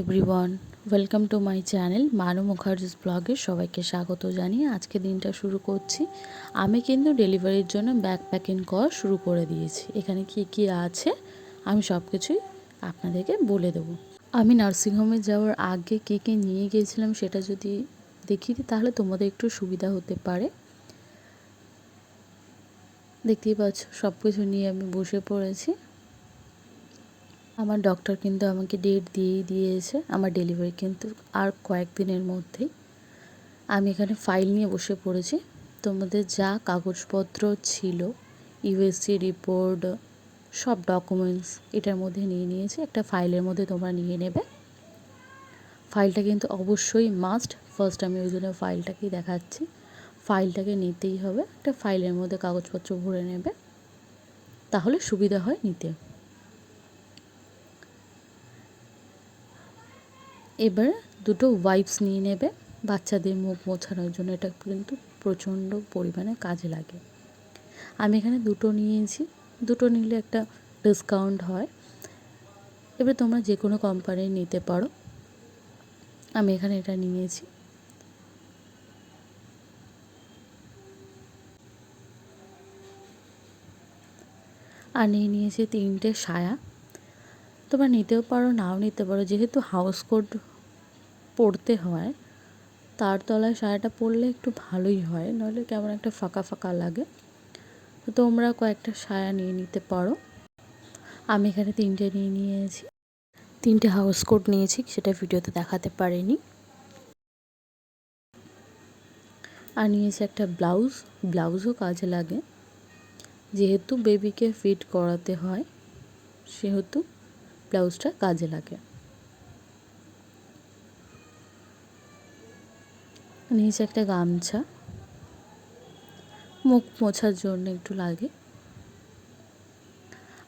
Everyone welcome to my channel Manu Mukherjee's ব্লগে সবাইকে স্বাগত জানিয়ে আজকে দিনটা শুরু করছি। আমি কিন্তু ডেলিভারির জন্য ব্যাগ প্যাকিং করা শুরু করে দিয়েছি। এখানে কি কি আছে, আমি সব কিছুই আপনাদেরকে বলে দেবো। আমি নার্সিংহোমে যাওয়ার আগে কী কী নিয়ে গিয়েছিলাম সেটা যদি দেখিয়ে দিই, তাহলে তোমাদের একটু সুবিধা হতে পারে। দেখতেই পাচ্ছ সব কিছু নিয়ে আমি বসে পড়েছি। আমার ডক্টর কিন্তু আমাকে ডেট দিয়েই দিয়েছে, আমার ডেলিভারি কিন্তু আর কয়েকদিনের মধ্যেই। আমি এখানে ফাইল নিয়ে বসে পড়েছি। তোমাদের যা কাগজপত্র ছিল ইউএসসি রিপোর্ট সব ডকুমেন্টস এটার মধ্যে নিয়ে নিয়েছি। একটা ফাইলের মধ্যে তোমরা নিয়ে নেবে। ফাইলটা কিন্তু অবশ্যই মাস্ট ফার্স্ট আমি ওই জন্য ফাইলটাকেই দেখাচ্ছি। ফাইলটাকে নিতেই হবে। একটা ফাইলের মধ্যে কাগজপত্র ভরে নেবে। তাহলে সুবিধা হয় নিতে। এবার দুটো ওয়াইপস নিয়ে নেবে। বাচ্চাদের মুখ মোছানোর জন্য এটা কিন্তু প্রচণ্ড পরিমাণে কাজে লাগে। আমি এখানে দুটো নিয়েছি। দুটো নিলে একটা ডিসকাউন্ট হয়। এবার তোমরা যে কোনো কোম্পানির নিতে পারো। আমি এখানে এটা নিয়েছি। আর নিয়ে নিয়েছি তিনটে সায়া। তোমরা নিতেও পারো, নাও নিতে পারো। যেহেতু হাউস কোট পরতে হয়, তার তলায় শাড়িটা পরলে একটু ভালোই হয় নইলে কেমন একটা ফাঁকা ফাঁকা লাগে। তো তোমরা কয়েকটা সায়া নিয়ে নিতে পারো। আমি এখানে তিনটে নিয়ে নিয়েছি। তিনটে হাউস কোট নিয়েছি, সেটা ভিডিওতে দেখাতে পারিনি। আর নিয়েছি একটা ব্লাউজ ব্লাউজও কাজে লাগে। যেহেতু বেবিকে ফিট করাতে হয়, সেহেতু ব্লাউজটা কাজে লাগে। নিয়েছি একটা গামছা। মুখ মোছার জন্য একটু লাগে।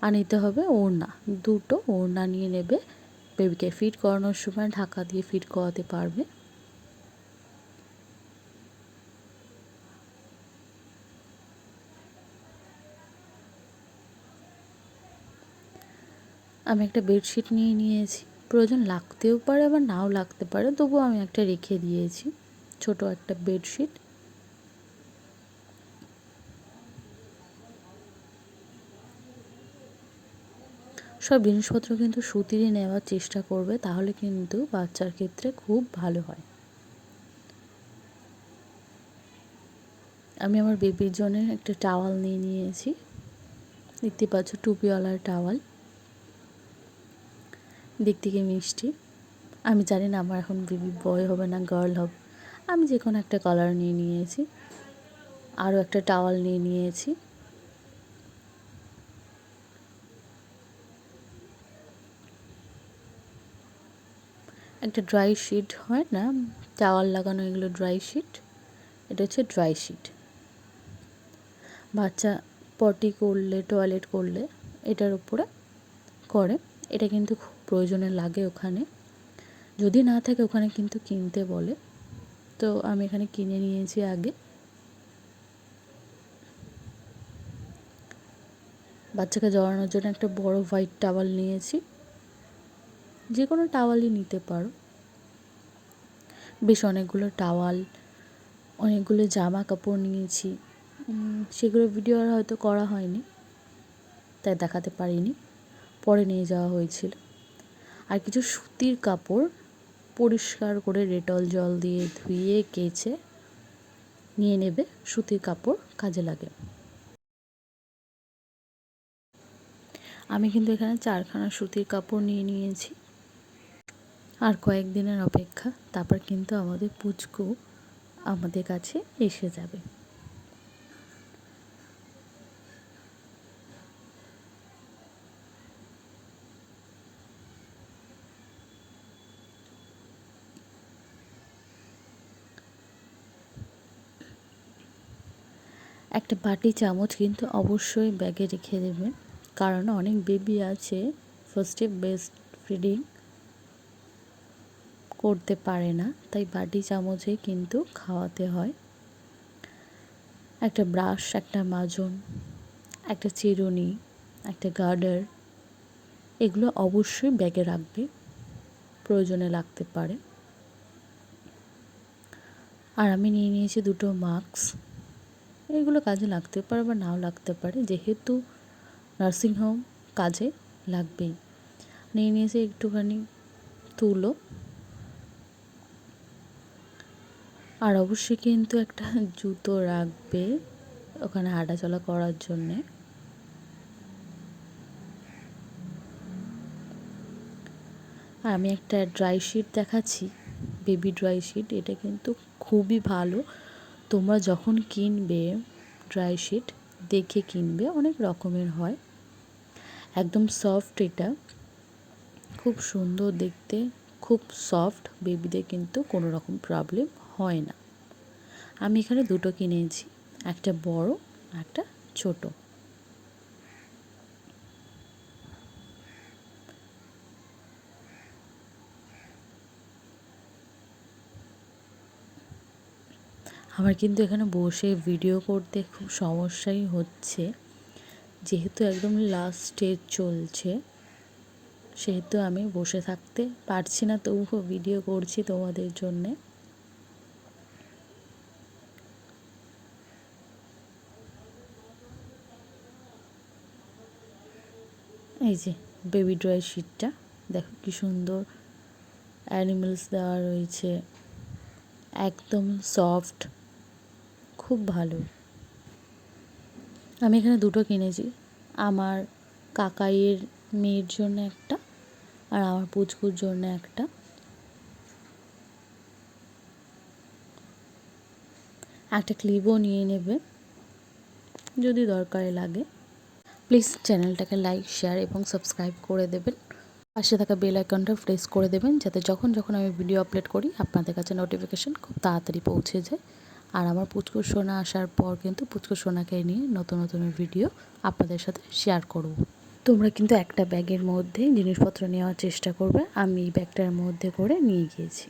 আর নিতে হবে ওড়না। দুটো ওড়না নিয়ে নেবে। বেবিকে ফিট করানোর সময় ঢাকা দিয়ে ফিট করাতে পারবে। আমি একটা বেডশিট নিয়ে নিয়েছি। প্রয়োজন লাগতেও পারে, আবার নাও লাগতে পারে, তবুও আমি একটা রেখে দিয়েছি। ছোট একটা বেডশিট। সব জিনিসপত্র কিন্তু সুতিরই নেওয়ার চেষ্টা করবে, তাহলে কিন্তু বাচ্চার ক্ষেত্রে খুব ভালো হয়। আমি আমার বেবির জন্য একটা টাওয়াল নিয়ে নিয়েছি। দেখতে পাচ্ছ টুপিওয়ালার টাওয়াল। দিক থেকে মিষ্টি। আমি জানি না, আমার এখন বেবি বয় হবে না, গার্ল হবে। আমি যে কোনো একটা কালার নিয়ে নিয়েছি। আরও একটা টাওয়াল নিয়ে নিয়েছি। একটা ড্রাই শিট হয় না? টাওয়াল লাগানো এগুলো ড্রাই শিট এটা হচ্ছে ড্রাই শিট বাচ্চা পটি করলে টয়লেট করলে এটার উপরে করে। এটা কিন্তু খুব প্রয়োজনে লাগে ওখানে। যদি না থাকে ওখানে কিন্তু কিনতে বলে। তো আমি এখানে কিনে নিয়েছি আগে। বাচ্চাকে জড়ানোর জন্য একটা বড় হোয়াইট টাওয়াল নিয়েছি। যে কোনো টাওয়ালই নিতে পারো। বেশ অনেকগুলো টাওয়াল অনেকগুলো জামা কাপড় নিয়েছি সেগুলো ভিডিও আর হয়তো করা হয়নি, তাই দেখাতে পারিনি। পরে নিয়ে যাওয়া হয়েছিল। আর কিছু সুতির কাপড় পরিষ্কার করে ডেটল জল দিয়ে ধুয়ে কেচে নিয়ে নেবে সুতির কাপড়, কাজে লাগে। আমি কিন্তু এখানে চারখানা সুতির কাপড় নিয়ে নিয়েছি। আর কয়েকদিনের অপেক্ষা, তারপর কিন্তু আমাদের পুচকু আমাদের কাছে এসে যাবে। একটা বাটি চামচ কিন্তু অবশ্যই ব্যাগে রেখে দেবেন। কারণ অনেক বেবি আছে ফার্স্টে বেস্ট ফিডিং করতে পারে না, তাই বাটি চামচে কিন্তু খাওয়াতে হয়। একটা ব্রাশ একটা মাজন, একটা চিরুনি, একটা গার্ডার এগুলো অবশ্যই ব্যাগে রাখবে, প্রয়োজনে লাগতে পারে। আর আমি নিয়ে নিয়েছি দুটো মাস্ক এগুলো কাজে লাগতে পারে বা নাও লাগতে পারে, যেহেতু নার্সিংহোম কাজে লাগবেই। নিয়ে নিয়েছি একটুখানি তুলো। আর অবশ্যই কিন্তু একটা জুতো রাখবে ওখানে হাঁটাচলা করার জন্যে। আর আমি একটা ড্রাই শিট দেখাচ্ছি বেবি ড্রাই শিট এটা কিন্তু খুবই ভালো। তোমরা যখন কিনবে ড্রাই শিট দেখে কিনবে, অনেক রকমের হয়। একদম সফট এটা। খুব সুন্দর দেখতে, খুব সফট বেবিদের কিন্তু কোনো রকম প্রবলেম হয় না। আমি এখানে দুটো কিনেছি, একটা বড় একটা ছোট। আমার কিন্তু এখানে বসে ভিডিও করতে খুব সমস্যাই হচ্ছে। যেহেতু একদম লাস্ট স্টেজ চলছে, সেহেতু আমি বসে থাকতে পারছি না, তবুও ভিডিও করছি তোমাদের জন্যে। এই যে বেবি ড্রয় শিটটা দেখো কি সুন্দর অ্যানিমেলস দেওয়া রয়েছে। একদম সফট খুব ভালো। আমি এখানে দুটো কিনেছি। আমার কাকাইয়ের মেয়ের জন্য একটা আর আমার পুচকুর জন্য একটা। একটা ক্লিপও নিয়ে নেবে, যদি দরকারে লাগে। প্লিজ চ্যানেলটাকে লাইক, শেয়ার এবং সাবস্ক্রাইব করে দেবেন। পাশে থাকা বেল আইকনটা প্রেস করে দেবেন, যাতে যখন যখন আমি ভিডিও আপলোড করি, আপনাদের কাছে নোটিফিকেশান খুব তাড়াতাড়ি পৌঁছে যায়। আর আমার পুচকু সোনা আসার পর কিন্তু পুচকু সোনাকে নিয়ে নতুন নতুন ভিডিও আপনাদের সাথে শেয়ার করব। তোমরা কিন্তু একটা ব্যাগের মধ্যে জিনিসপত্র নেওয়ার চেষ্টা করবে, আমি এই ব্যাগটার মধ্যে করে নিয়ে গিয়েছি।